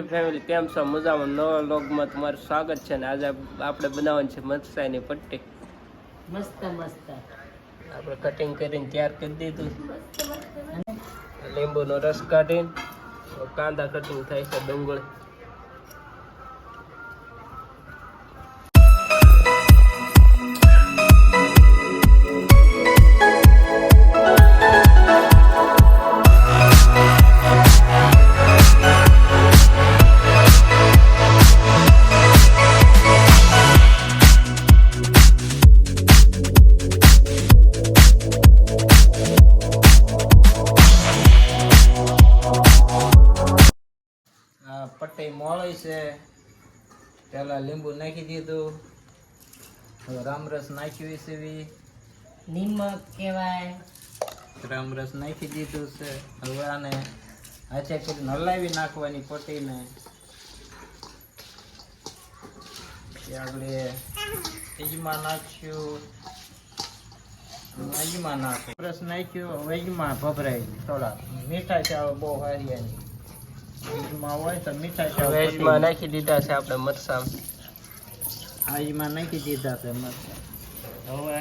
YouTube family કેમ છો? મજામાં? નવા લોગમાં તમારું સ્વાગત છે ને આજે આપણે બનાવવાની છે મરચાઈની પટ્ટી. મસ્ત મસ્ત. આપણે કટિંગ કરીને તૈયાર કરી દીધું. લીંબુનો રસ કાઢીને કાંદા કટિંગ થાય છે ડુંગળી. મોળી છે. પેલા લીંબુ નાખી દીધું. રામરસ નાખ્યું છે નિમક કહેવાય. રામરસ નાખી દીધું છે. હવે આને હાથે કરીને નલાવી નાખવાની પટ્ટીને. પછી આગળ અજમા નાખ્યું અજમા નાખ્યું રસ નાખ્યું. હવે અજમા ભભરાઈ થોડા મીઠા ચાવ બહુ હારી એની. અજમા હોય તો મીઠા ચાવ નાખી દીધા છે આપણે મરસામ અજમા નાખી દીધા છે મરસા હવે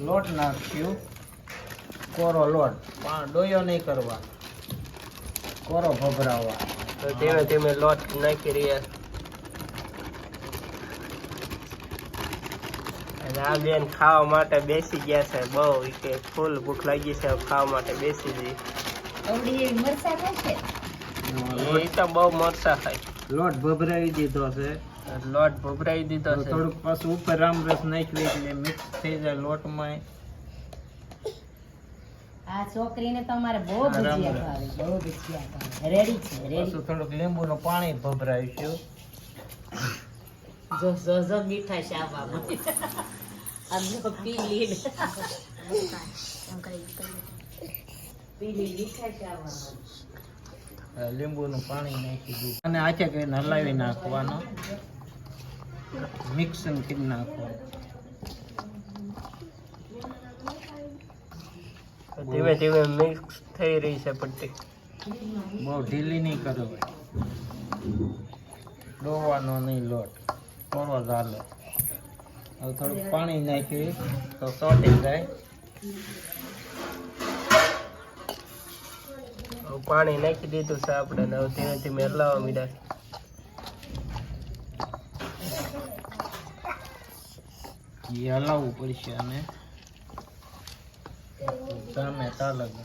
લોટ નાખ્યું. કોરો લોટ. પણ ડોયો નહીં કરવા કોરો ભભરાવા તો ધીમે ધીમે લોટ નાખી રહ્યા. અને આ બેન ખાવા માટે બેસી ગયા છે. બહુ કે ફૂલ ભૂખ લાગી છે ખાવા માટે બેસી એવી મરસા થશે એ તો બહુ મરસા થાય લોટ ભભરાવી દીધો છે. લોટ ભભરાવી દીધો છે. થોડુંક પાછું ઉપર રામરસ નાખ્યું એટલે મિક્સ થઈ જાય લોટમાં. આ છોકરીને તમારે બહુ ભજીયા ભાવે બહુ ભજીયા ભાવે. રેડી છે રેડી પાછું થોડુંક લીંબુનું પાણી ભભરાવીશું જો જો જો મીઠા લીંબુનું પાણી નાખી દીધું. અને આચે કરીને હલાવી નાખવાનો. મિક્સન કરી નાખવાનું. ધીમે ધીમે મિક્સ થઈ રહી છે પટ્ટી. બહુ ઢીલી નહીં કરો ડોવાનો નહીં લોટ. થોડો ઝાલો હવે થોડુંક પાણી નાખ્યું. તો સોટી જાય પાણી નાખી દીધું છે આપણે નવથી હવે ધીમે ધીમે હલાવવા મીડા હલાવવું પડશે અને દો.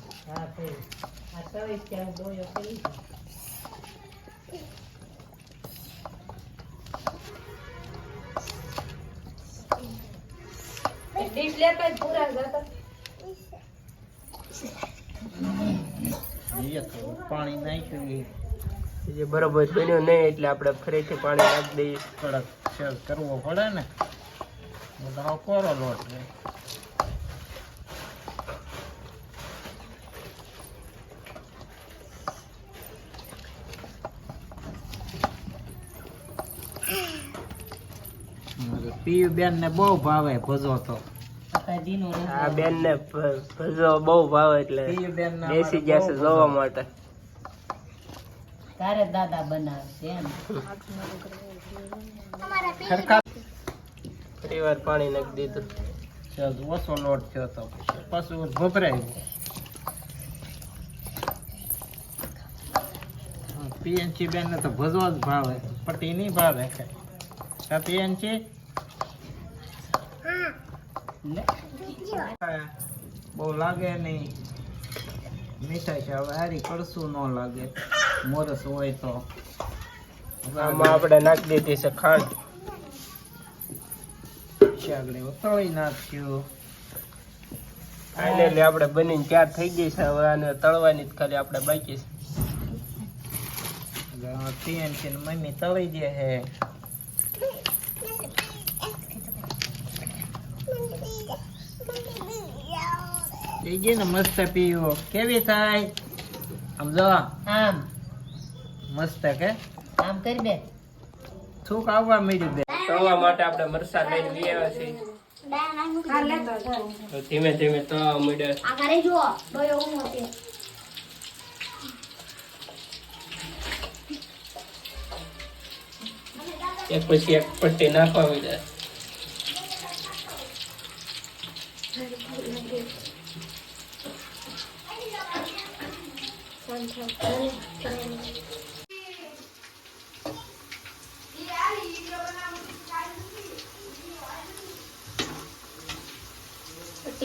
એક ડીશ લેતા પૂરા જતા પાણી નાખ્યું જે બરોબર બન્યું નહીં એટલે આપણે ફરીથી પાણી નાખી દઈએ. થોડાક શેર કરવો પડે ને. બધા કોરો લોટ રહે પીયુ બેન ને બહુ ભાવે ભજો તો. આ બેન ને ભજો બહુ ભાવે એટલે બેસી ગયા છે જોવા માટે. તારે દાદા બનાવશે એમ. ખરખા. પાણી નાખી દીધું. ઓછો લોટ થયો તો પાછું ભભરાય પીએનસી બેન ને તો ભજવા જ ભાવે. પટ્ટી નહીં ભાવે. પીએનસી. બહુ લાગે નહીં. મીઠાઈ છે. હવે હારી કરશું ન લાગે. મોરસ હોય તો. આમાં આપણે નાખી દીધી છે ખાંડ. શાકડી તળી નાખ્યું. ફાઇનલી આપણે બનીને તૈયાર થઈ ગઈ છે. હવે આને તળવાની જ ખાલી આપણે બાકી છે. મમ્મી તળી દે હે થઈ ગઈ ને મસ્ત પીવો. કેવી થાય? આમ જો. આમ. મસ્ત કે? આમ કરી દે. થૂક આવવા મળ્યું દે તળવા માટે આપણે મરસા લઈને લઈ આવ્યા છીએ તો ધીમે ધીમે તળવા મળ્યા એક પછી એક પટ્ટી નાખવા માંડ્યા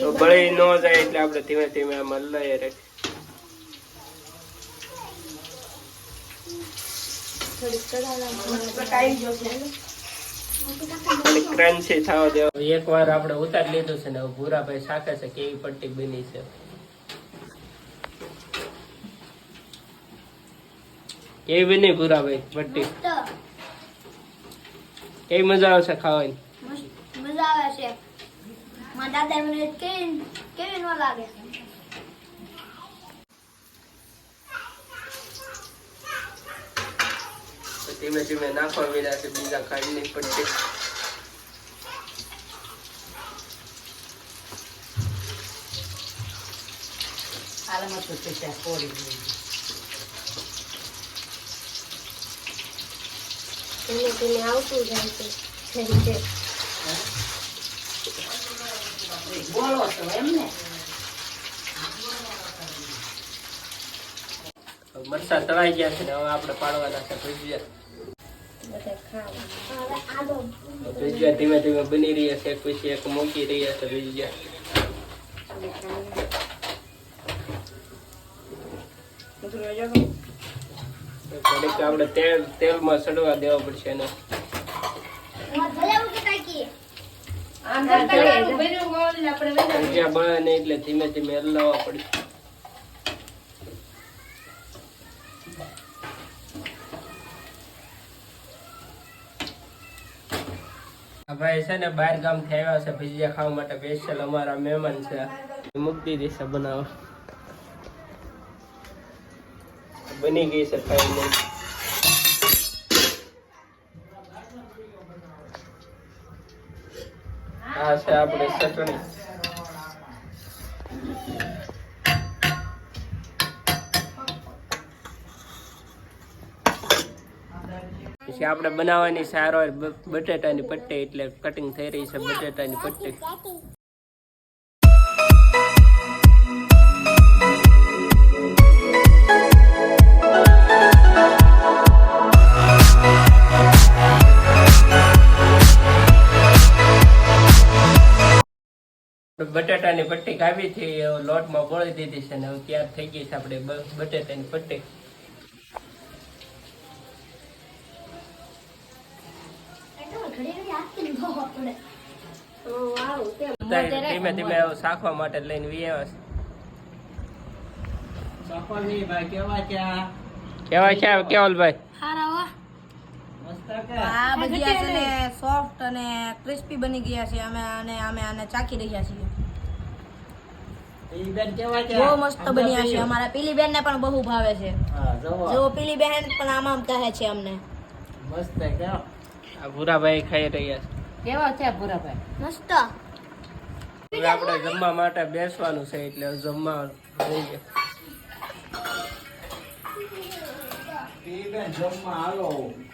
તો બળી ન જાય એટલે આપણે ધીમે ધીમે આમાં લઈએ રાખીએ ક્રન્ચી થવા દેવા. એક વાર આપણે ઉતારી લીધું છે ને હવે ભૂરાભાઈ શાકે છે કેવી પટ્ટી બની છે. કેવી બની ભૂરાભાઈ પટ્ટી. કેવી મજા આવશે ખાવાની. મજા આવે છે. દાદા મને કેવી કેવી ન લાગે ધીમે ધીમે નાખવા મીડા છે બીજા ખાંડની પટ્ટી હાલમાં તો પૈસા પોડી ધીમે ધીમે આવતું જાય છે જેમ કે બોલો છો એમ ને મરસા તળાઈ ગયા છે ને હવે આપણે પાડવાના છે ભજીયા. ધીમે ધીમે બની રહ્યા છે પછી એક મૂકી રહ્યા છે ભજીયા. આપણે તેલ તેલમાં સડવા દેવા પડશે એને. ભજીયા બળે એટલે ધીમે ધીમે હલાવવા પડશે ભાઈ છે ને બહાર ગામથી આવ્યા છે ભજીયા ખાવા માટે સ્પેશિયલ અમારા મહેમાન છે. મૂકી દીધી છે બનાવવા. બની ગઈ છે ફાઇનલ આ છે આપણે ચટણી. પછી આપણે બનાવવાની સારો બટેટાની પટ્ટી એટલે કટિંગ થઈ રહી છે બટેટાની પટ્ટી. બટાટાની પટ્ટી કાપી છે લોટમાં બોળી દીધી છે ને હવે તૈયાર થઈ ગઈ છે આપણે બટેટાની પટ્ટી. ઘડી ઘડી આપી ન પડે ઉતારી ધીમે ધીમે શાખવા માટે લઈને વી કેવા છે? કેવલભાઈ હારા હો. મસ્ત કે? આ ભજીયા છે ને સોફ્ટ અને ક્રિસ્પી બની ગયા છે અમે અને અમે આને ચાખી રહ્યા છીએ. બહુ મસ્ત બન્યા છે. અમારા પીલી બેન ને પણ બહુ ભાવે છે. જો પીલી બેન પણ આમ આમ કહે છે અમને. મસ્ત આ ભૂરાભાઈ ખાઈ રહ્યા કેવા છે ભૂરાભાઈ? મસ્ત. આપણે જમવા માટે બેસવાનું છે એટલે જમવા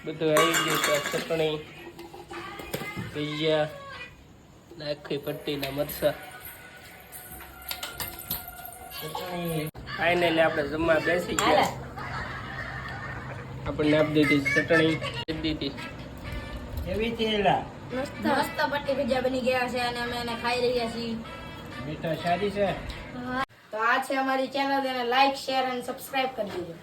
બધું આવી ગયું ચટણી ભજીયા ને આખી પટ્ટીના મરસા ફાઇનલી આપણે જમવા બેસી ગયા. આપણને આપી દીધી ચટણી. આપી દીધી એવી તેલા મસ્ત. મસ્ત પટ્ટી ભજીયા બની ગયા છે અને અમે એને ખાઈ રહ્યા છીએ. મીઠા સારી છે. તો આ છે અમારી ચેનલ એને લાઈક શેર અને સબસ્ક્રાઇબ કરી દેજો.